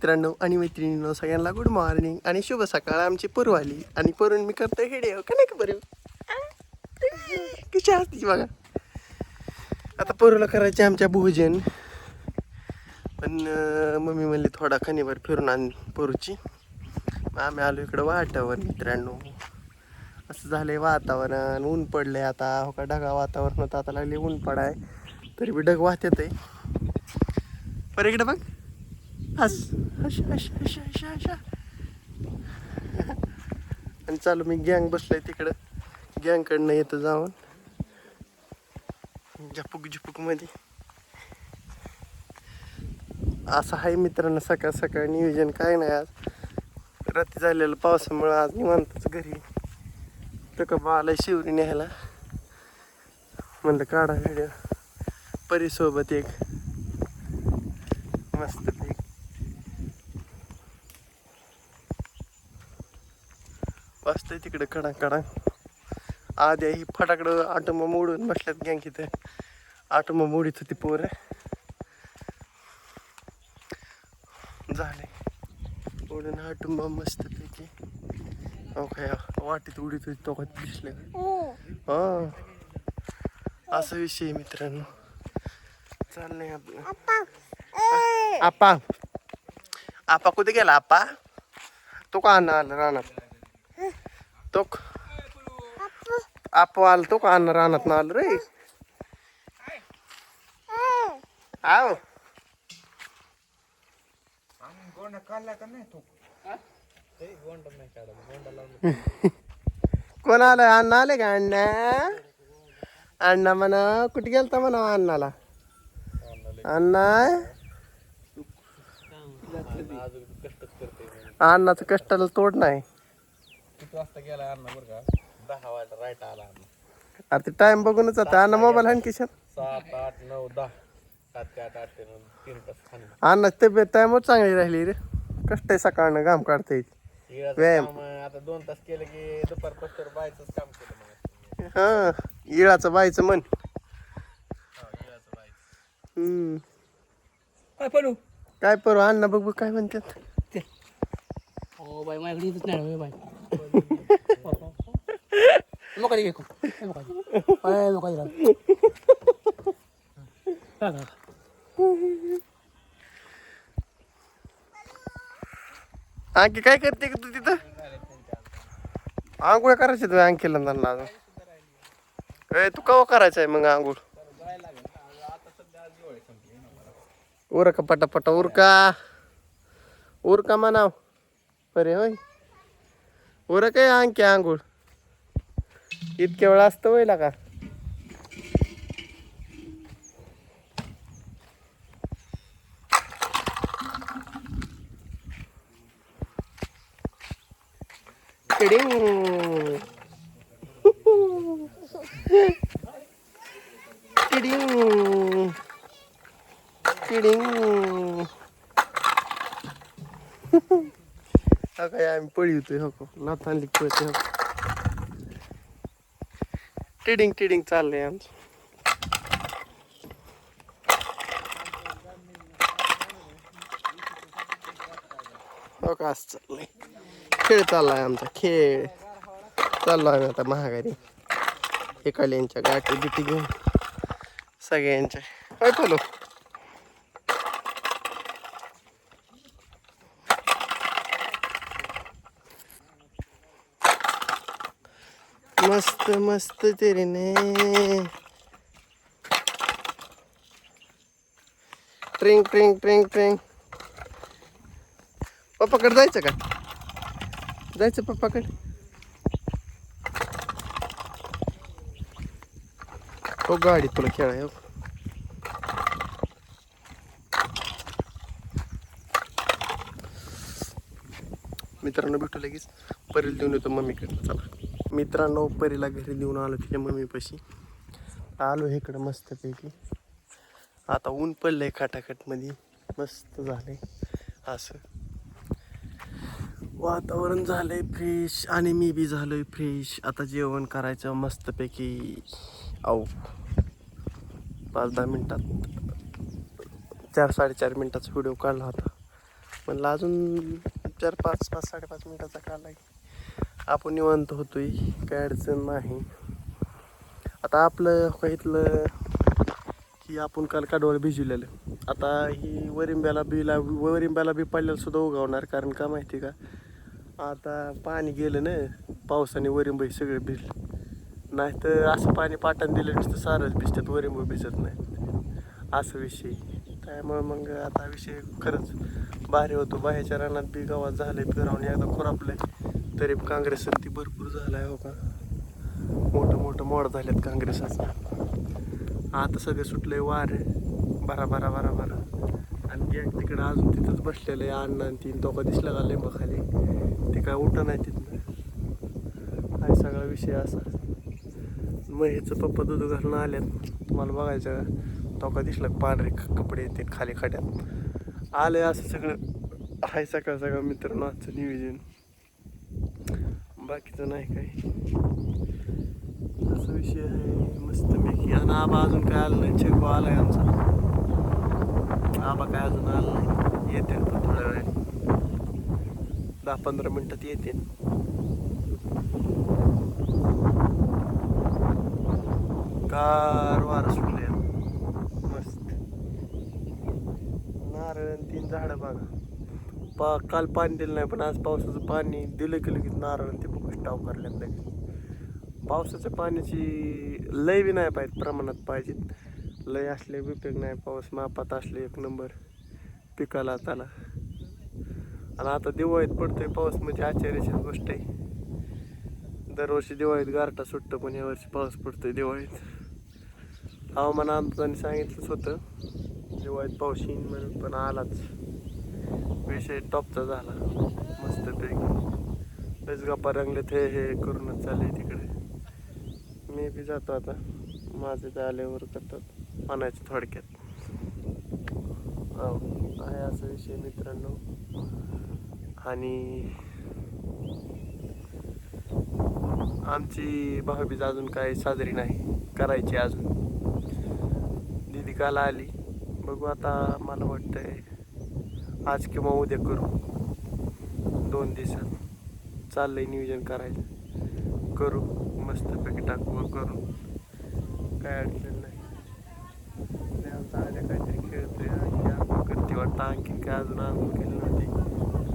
मित्रांनो आणि मैत्रिणींनो सगळ्यांना गुड मॉर्निंग आणि शुभ सकाळ आमची पूर्व आली. आणि परून मी करतोय हेडे का नाही का बरं कशी बघा. आता पोरूला करायचे आमच्या भोजन. पण मम्मी म्हणली थोडा खणीवर फिरून आण पोरूची. मग आम्ही आलो इकडं वाटावर मित्रांनो. असं झालंय वातावरण ऊन पडलंय आता. हो का ढगा वातावरण होतं. आता लागले ऊन पडाय. तरी बी ढग वाहत्यात आहे पर इकडे बघ. हस अशा अशा अशा अशा अशा आणि चालू मी गँग बसलोय तिकडं. गँगकडनं येतं जाऊन. झपुक झुपुकमध्ये. असं आहे मित्रांनो सकाळ सकाळ नियोजन. काय नाही आज. रात्री झालेलं पावसामुळं आज निवांतच घरी. तर का बाला शिवरी न्यायला. म्हणलं काढा व्हिडिओ. परीसोबत एक. मस्त पैकी वाजतंय तिकडे कडा कडा आद्या ही फटाकडं आटोमा मोडून बसल्यात गँग इथे. आटोमा मोडीत होती पोर. झाले. मोडून आटोमा मस्त पैकी. हो काय वाटीत उडीत होती तो दिसले. हा. असा विषय आहे मित्रांनो. चाललंय आपलं. आपा आपा कुठे गेला आपा तो का आणा आला रानात? तो आपो आला तो का रानात ना आलं रे. आव. कोण आलं अण्णा आले का अण्णा? अण्णा म्हणा कुठे गेलता म्हणा अण्णाला? अण्णा? अण्णाचं कष्टाला तोड नाही. किती वाजता गेला अण्णा बरं का? दहा वाजता राईट आला अण्णा. अरे ते टाइम बघूनच आता अण्णा मोबाईल हाण किशन? सात आठ नऊ दहा. सात ते आठ आठ ते नऊ तीन तास खाली. तब्येत टाइमच चांगली राहिली रे. कष्ट आहे सकाळनं घाम काढता येते येळाचं व्यायाम. काम आता दोन तास केलं की दुपार पस्तर बायचंच काम केलं मग. हा इळाचं मन बायचं हम्म. काय पडू? काय परवा अण्णा बघ बघ काय म्हणतात. हो बाई माझ्याकडे येतच नाही बाई. मग कधी घेऊ मग कधी आणखी काय करते का तू तिथं आंघोळ करायचे तू अंकीला त्यांना अजून ए तू कवा करायचं आहे मग आंघोळ उरका पटापटा उरका उरका म्हणाव बरे होय उरक आहे अंकी आंघोळ इतक्या वेळ असतं होईल का. हा काय आम्ही पळी होतोय हो का? नाथ आणली पळते हो टिडिंग टिडिंग चाललंय आमचं. हो का असं चाललंय. खेळ चाललाय आमचा खेळ. चाललो आम्ही आता महागारी. एकाल्यांच्या गाठी बिटी घेऊन. सगळ्यांच्या. काय बोलो मस्त मस्त तेरे ने ट्रिंग ट्रिंग ट्रिंग ट्रिंग. पप्पाकडे जायचं का? जायचं पप्पाकडे? हो गाडी तुला खेळाय हो. मित्रांनो भेटू लगेच. परीला देऊन येतो मम्मीकडनं. चला. मित्रांनो परीला घरी देऊन आलो तिच्या मम्मीपाशी. आलो इकडं मस्तपैकी. आता ऊन पडलंय खाटाखटमध्ये. मस्त झालंय असं. वातावरण झालंय फ्रेश आणि मी बी झालोय फ्रेश आता जेवण करायचं मस्तपैकी. आऊ. पाच दहा मिनटात. चार साडेचार मिनटाचा व्हिडिओ काढला होता. म्हणलं अजून चार पाच पाच साडेपाच मिनटाचा काढला आहे. आपण निवांत होतोय काय अडचण नाही. आता आपलं हो की आपण काल काडवळ भिजवलेलं. आता ही वरिंब्याला बीला वरिंब्याला बी पडल्याला सुद्धा उगावणार कारण का माहिती का? आता पाणी गेलं ना पावसाने वरिंब हे सगळे भिजलं. नाहीतर असं पाणी पाटण दिलं नुसतं सारच भिजतात वरिंब भिजत नाही. असं विषय त्यामुळे मग आता विषय खरंच भारी होतो. बाहेरच्या रानात बी गावात झालंय फिरावून एकदा खुरापलंय. तरी काँग्रेस ती भरपूर झाला आहे हो का? मोठं मोठं मोड आहेत काँग्रेसाचं. आता सगळं सुटलंय वार. बरा बरा बरा बरा. आणि गॅंग तिकडं अजून तिथंच बसलेलं आहे अण्णा आणि तीन तो का दिसला का लिंबा खाली ते काय उठं नाही तिथनं हा सगळा विषय असा. महेचं पप्पा दूध घालून आल्यात. तुम्हाला बघायचं तो का? दिसला पांढरे कपडे येते खाली खड्यात. आहे असं सगळं. हाय सकाळ सगळं मित्रांनो आजचं नियोजन. बाकीचं नाही काय असा विषय आहे. मस्तपैकी. आणि आबा अजून काय आलं नाही? चेकबा आलाय आमचा. आबा काय अजून आला नाही? येते पण थोड्या वेळ दहा पंधरा मिनटात येते. गार वारं सुटले मस्त. नारळ आणि तीन झाडं बघा. पा काल पाणी दिलं नाही पण आज पावसाचं पाणी दिलं की लगेच नारळ आणि ते बघ स्टाव करल्यात लगेच. पावसाच्या पाण्याची लय बी नाही पाहिजे प्रमाणात पाहिजेत लय असले उपयोग नाही पाऊस मापात असले एक नंबर पिकाला त्याला. आणि आता दिवाळीत पडतोय पाऊस म्हणजे आश्चर्याचीच गोष्ट आहे. दरवर्षी दिवाळीत गारटा सुटतो पण यावर्षी पाऊस पडतोय दिवाळीत. हवामान अंदाजाने सांगितलंच होतं दिवाळीत पाऊस येईन म्हणून पण आलाच. विषय टॉपचा झाला. मस्तपैकी. लयच गप्पा रंगलेत हे हे करूनच चालले तिकडे. मी बी जातो आता. माझे ते आल्यावर करतात. म्हणायचं थोडक्यात. हो आहे असा विषय मित्रांनो. आणि आमची भाऊबीज अजून काही साजरी नाही. करायची अजून. दीदी काल आली. बघू आता मला वाटतंय आज किंवा उद्या करू. दोन दिवसात चाललंय नियोजन करायचं. करू. मस्तपैकी टाकू करू. काय अडचण नाही. आणि आमचा काहीतरी खेळतोय आणि आंघोळ करते वाटतं आणखीन काय अजून आंघोळ केली नव्हती.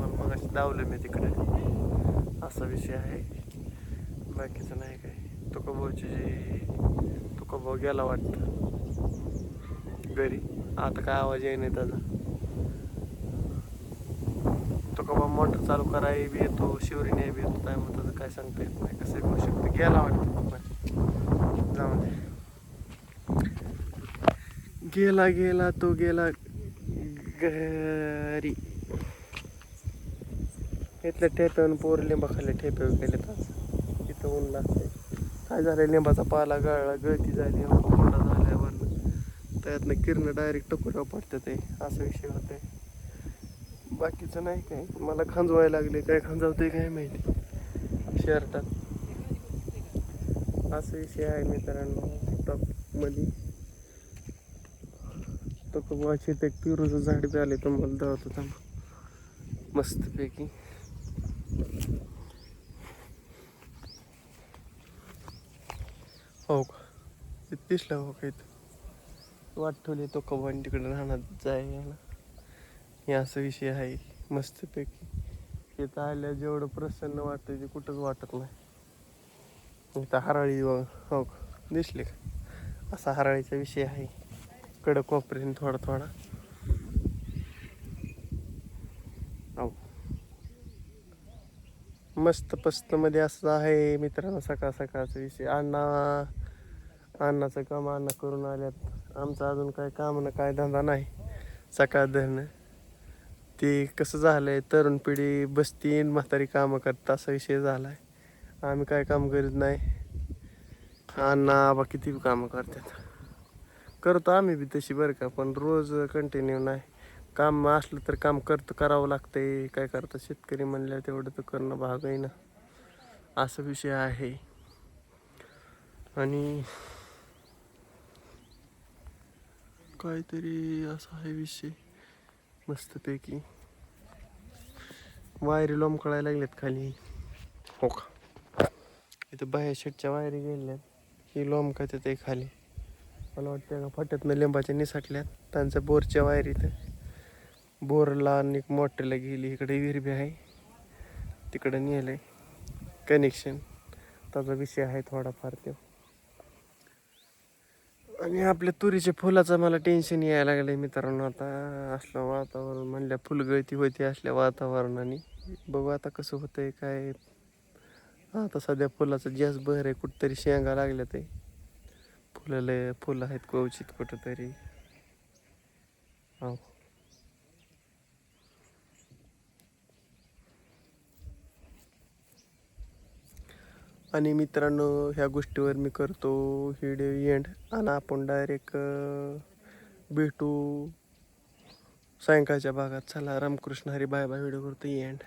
मग मग अशी दावलं मी तिकडे. असा विषय आहे. बाकीचं नाही काय. तुकोबाची जी भाऊ गेला वाटतं. घरी. आता काय आवाज येई नाही त्याचा. का बा मोटर चालू कराय बी येतो शिवरीने बी येतो काय म्हणतात काय सांगता येत नाही. कसं होऊ शकतं गेला वाटतं जाऊ दे. गेला गेला तो गेला घरी. इथल्या ठेप्यावरून पोर लिंबा खाल्ले ठेप्यावर गेले आज इथं ऊन लागते काय झालं लिंबाचा पाला गळला गळती झाली कोंडा झाल्यावर त्यातनं किरण डायरेक्ट टकुऱ्यावर पडतं ते. असा विषय होते बाकीचं नाही काय मला खांजवायला लागले काय खांजवते काय माहिती. शर्टात असा विषय आहे मित्रांनो टॉपमध्ये तो कबाची ते पिरूचं झाड बी आले तुम्हाला धावत होता मस्तपैकी. हो का? दिसला हो का इथं? वाट ठेवली तो कबानी तिकडे राहणार जायला. हे असं विषय आहे. मस्तपैकी. इथं आल्या जेवढं प्रसन्न वाटतं ते कुठंच वाटत नाही. इथं हराळी बघ हो का दिसले का? असा हराळीचा विषय आहे. कडक कोपऱ्याने थोडा थोडा. हो मस्त पस्त मध्ये असं आहे मित्रांनो सकाळ सकाळचा विषय. अण्णा अण्णाचं काम अण्णा करून आल्यात. आमचं अजून काय काम ना काय धंदा नाही. सकाळ धरणं. ते कसं झालंय तरुण पिढी बसतीन म्हातारी कामं करतात असा विषय झालाय. आम्ही काय काम करीत नाही. अण्णा आबा किती कामं करतात. करतो आम्ही बी तशी बरं का पण रोज कंटिन्यू नाही. काम असलं तर काम करतं करावं लागतंय. काय करतं शेतकरी म्हणल्या तेवढं तर करणं भाग आहे ना. असा विषय आहे. आणि काहीतरी असा आहे विषय. मस्तपैकी. वायरी लोंबकळायला लागल्यात खाली. हो का? इथं बाहेर शेटच्या वायरी गेल्यात. ही लोंबकायचं ते खाली? मला वाटतं का फाट्यातनं लिंबाच्या निसाटल्यात त्यांचा बोरच्या वायरी इथं बोरला आणि एक मोटरला गेली. इकडे विहिरबी आहे. तिकडं नेलं आहे कनेक्शन. त्याचा विषय आहे थोडाफार तो. आणि आपल्या तुरीच्या फुलाचं मला टेन्शन यायला लागलंय मित्रांनो. आता असलं वातावरण म्हणल्या फुलगळती होती असल्या वातावरणाने. बघू आता कसं होतंय काय. आता सध्या फुलाचं जास्त बहर आहे कुठंतरी शेंगा लागल्या ते. फुलं लय फुलं आहेत क्वचित कुठंतरी. हो आणि मित्रांनो ह्या गोष्टीवर मी करतो व्हिडिओ एंड आणि आपण डायरेक्ट भेटू. सायंकाळच्या भागात. चला Ramkrishna Hari bye bye video करतो एंड